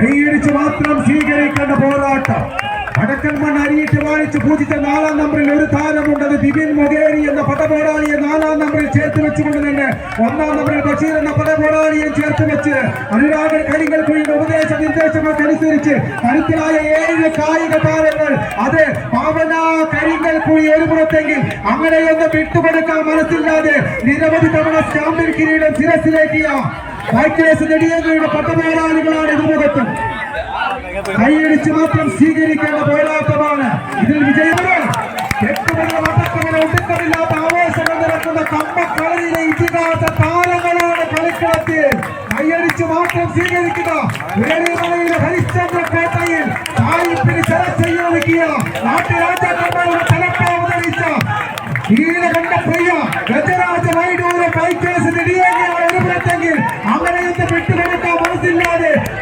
കൈയടിച്ച് മാത്രം സ്വീകരിക്കേണ്ട പോരാട്ടം. വടക്കൻ മണ്ണ് അരിയിട്ട് വാഴിച്ച് പൂജിച്ച നാലാം നമ്പറിൽ ഒരു താരമുണ്ടത് ബിബിൻ മൊഗേരി എന്ന പടപോരാളിയെ നാലാം നമ്പറിൽ ചേർത്ത് വെച്ചുകൊണ്ട് തന്നെ ഒന്നാം നമ്പറിൽ ബഷീർ എന്ന പടപോരാളിയെ ചേർത്ത് വെച്ച് അനുരാഗൻ കരികൾ കുഴിയുടെ ഉപദേശ നിർദ്ദേശങ്ങൾക്കനുസരിച്ച് കരുത്തരായ ഏഴ് കായിക താരങ്ങൾ അത് പാവന കരിങ്കൽ കുഴി ഒരു പുറത്തെങ്കിൽ അങ്ങനെയൊന്നും വിട്ടുകൊടുക്കാൻ മനസ്സില്ലാതെ നിരവധി തവണ ചാമ്പ്യൻ കിരീടം ശിരസിലേക്കിയ വൈക്കേസ് നെടിയങ്ങളുടെ പട്ടപോരാളികളാണ് ഇരുമുഖത്തും കൈയടിച്ച് മാത്രം സ്വീകരിക്കേണ്ട പോരാട്ടമാണ്. ഇതിൽ വിജയമാണ് എട്ടുമണി വട്ടക്കങ്ങനെ ഒടുക്കമില്ലാത്ത ആവേശങ്ങൾ നിരക്കുന്ന കമ്പക്കളരിയിലെ ഇതിഹാസ താരങ്ങളാണ് കളിക്കളത്തിൽ. കൈയടിച്ച് മാത്രം സ്വീകരിക്കുന്ന ഹരിശ്ചന്ദ്ര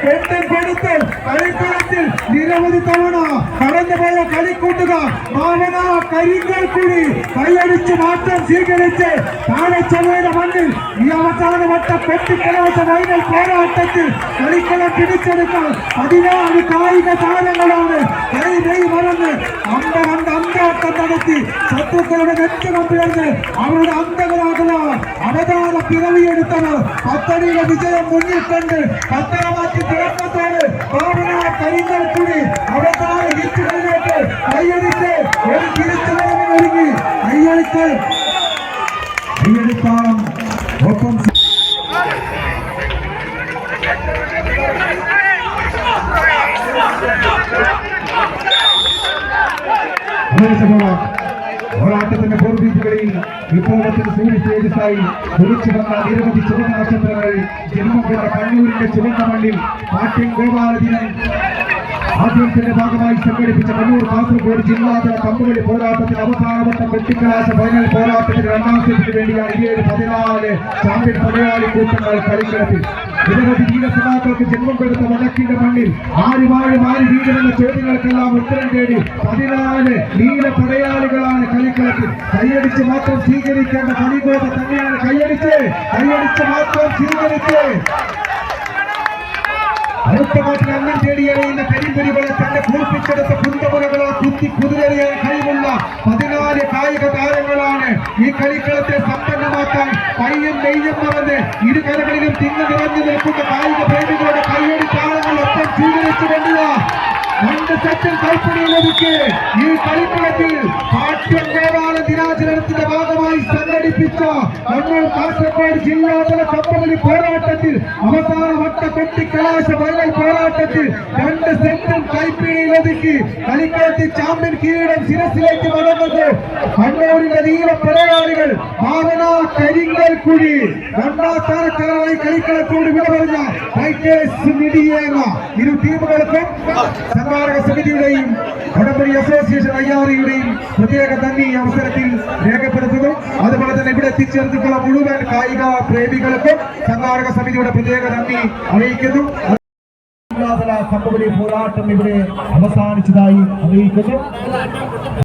பெற்றெடுத்தல் கலைக்களத்தில் நிரவதி தவணா கடந்த பல கலிக்கூட்டுகா மாவனா கரிங்கல் குடி கையடிச்சு மாற்றம் சீர்கழித்து தாழை செல்வேத மண்ணில் இயவசான வட்ட பெட்டி கலவச வைரல் போராட்டத்தில் கலிக்களம் பிடிச்செடுத்தால் பதினாறு காயிக தாரங்களோடு கை நெய் மறந்து அந்த அந்த அந்த நடத்தி சத்துக்களுடன் வெற்றி நம்பியது அவருடைய அந்தகளாகலாம் அவதார பிறவி எடுத்தவர் அத்தனைய விஜயம் முன்னிட்டு பத்திரமாற்றி திறப்பத்தோடு பாவனா கரிந்தற்குடி அவதார ஈட்டுகளிலேற்று கையடித்து ஒரு திருத்தலாமல் ஒருங்கி கையளித்து கையளித்தாலும் Thank you. പോരാട്ടത്തിന്റെ പൂർവീതികളിൽ വിപ്ലവത്തിന് സൂര്യ തേജസ്സായി കുറിച്ചു വന്ന നിരവധി ചുവന്ന നക്ഷത്രങ്ങൾ ജന്മപ്പെട്ട കണ്ണൂരിന്റെ ചുവന്ന മണ്ണിൽ പാട്യം ഗോപാലദിനൻ ആദ്യത്തിന്റെ ഭാഗമായി സംഘടിപ്പിച്ച കണ്ണൂർ കാസർഗോഡ് ജില്ലാതല കമ്പുകളി പോരാട്ടത്തിൽ അവസാനവട്ടം വെട്ടിക്കലാശ ഫൈനൽ പോരാട്ടത്തിന് രണ്ടാം സെറ്റിന് വേണ്ടിയാണ് ഇരുപത് പതിനാല് ചാമ്പ്യൻ പടയാളി കൂട്ടങ്ങൾ കളിക്കളത്തിൽ. നിരവധി വീരസഭാക്കൾക്ക് ജന്മം കൊടുത്ത വടക്കിന്റെ മണ്ണിൽ ആരുമാരും ആര് വീരമെന്ന ചോദ്യങ്ങൾക്കെല്ലാം ഉത്തരം തേടി പതിനാല് നീല പടയാളികളാണ് കളിക്കളത്തിൽ. കൈയടിച്ച് മാത്രം സ്വീകരിക്കേണ്ട കളികോപ തന്നെയാണ്. കൈയടിച്ച് കൈയടിച്ച് മാത്രം സ്വീകരിച്ച്. അടുത്ത കാട്ടിൽ അന്നം തേടിയെറിയുന്ന കരിമ്പുരികളെ തന്നെ കുളിപ്പിച്ചെടുത്ത കുന്തമുറകളെ കുത്തി കുതിരറിയാൻ കഴിവുള്ള പതിനാല് കായിക താരങ്ങളാണ് ഈ കളിക്കളത്തെ காத்தல் கையும் நெய்யும் மறந்து இரு கரங்களிலும் திங்கு நிறைந்து நிற்கின்ற காயிக பிரேமிகளோட கையடி காலங்கள் ஒப்பம் சீகரித்து வேண்டுவா அந்த சட்டம் கைப்பிடியுள்ளதுக்கு இரு கழிப்பிடத்தில் காற்றும் மேலான திராஜனத்தின் பாகமாய் சங்கடிப்பித்த மன்னர் காசர்கோடு ஜில்லாதல கம்பங்களி போராட்டத்தில் அவசான வட்ட கொட்டி கலாச மழை போராட்டத்தில் ரெண்டு செட்டும் கைப்பிடி കൈപ്പിടിയിലൊതുക്കി കളിക്കളത്തിൽ ചാമ്പ്യൻ കിരീടം ശിരസിലേക്ക് മടങ്ങുന്നത് കണ്ണൂരിന്റെ നീല പടയാളികൾ ഭാവന കരിങ്കൽ കുഴി. രണ്ടാം സ്ഥാനക്കാരായി കളിക്കളത്തോട് വിട പറഞ്ഞ ടൈറ്റേഴ്സ് നിടിയേന ഇരു ടീമുകൾക്കും സംഘാടക സമിതിയുടെയും വടംവലി അസോസിയേഷൻ അയ്യാറിയുടെയും പ്രത്യേക നന്ദി അവസരത്തിൽ രേഖപ്പെടുത്തുന്നു. അതുപോലെ തന്നെ ഇവിടെ എത്തിച്ചേർന്നിട്ടുള്ള മുഴുവൻ കായിക പ്രേമികൾക്കും സംഘാടക സമിതിയുടെ പ്രത്യേക നന്ദി അറിയിക്കുന്നു. കമ്പനി പോരാട്ടം ഇവിടെ അവസാനിച്ചതായി അറിയിക്കുന്നു.